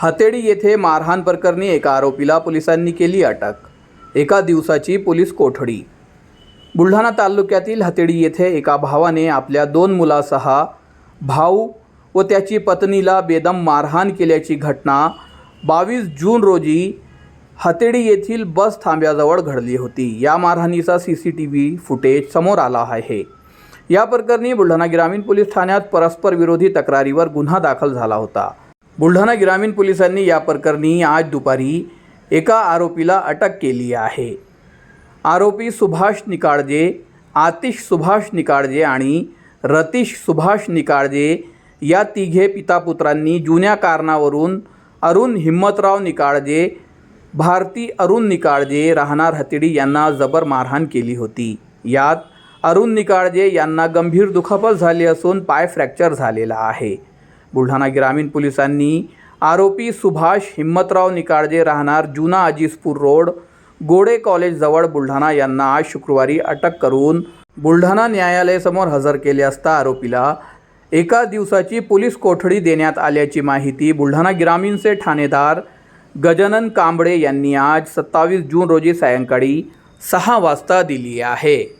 हतेडी येथे मारहाण प्रकरणी एका आरोपीला पोलिसांनी केली अटक. एका दिवसाची पोलीस कोठडी. बुलढाणा तालुक्यातील हतेडी येथे एका भावाने आपल्या दोन मुलासह भाऊ व त्याची पत्नीला बेदम मारहाण केल्याची घटना बावीस जून रोजी हतेडी येथील बस थांब्याजवळ घडली होती. या मारहाणीचा C C T V footage समोर आला आहे. या प्रकरणी बुलढाणा ग्रामीण पोलीस ठाण्यात परस्पर विरोधी तक्रारीवर गुन्हा दाखल झाला होता. बुलढाणा ग्रामीण पोलिसांनी या प्रकरणी आज दुपारी एका आरोपीला अटक केली आहे. आरोपी सुभाष निकाळजे आतिश सुभाष निकाळजे आणि रतीश सुभाष निकाळजे या तिघे पितापुत्रांनी जुन्या कारणावरून अरुण हिम्मतराव निकाळजे भारती अरुण निकाळजे राहणार हतिडी यांना जबर मारहाण केली होती. यात अरुण निकाळजे यांना गंभीर दुखापत झाली असून पाय फ्रॅक्चर झालेला आहे. बुलढाणा ग्रामीण पोलिसांनी आरोपी सुभाष हिम्मतराव निकाळजे राहणार जुना अजीजपूर रोड गोडे कॉलेजजवळ बुलढाणा यांना आज शुक्रवारी अटक करून बुलढाणा न्यायालयासमोर हजर केले असता आरोपीला एका दिवसाची पोलीस कोठडी देण्यात आल्याची माहिती बुलढाणा ग्रामीणचे ठाणेदार गजानन कांबळे यांनी आज सत्तावीस जून रोजी सायंकाळी सहा वाजता दिली आहे.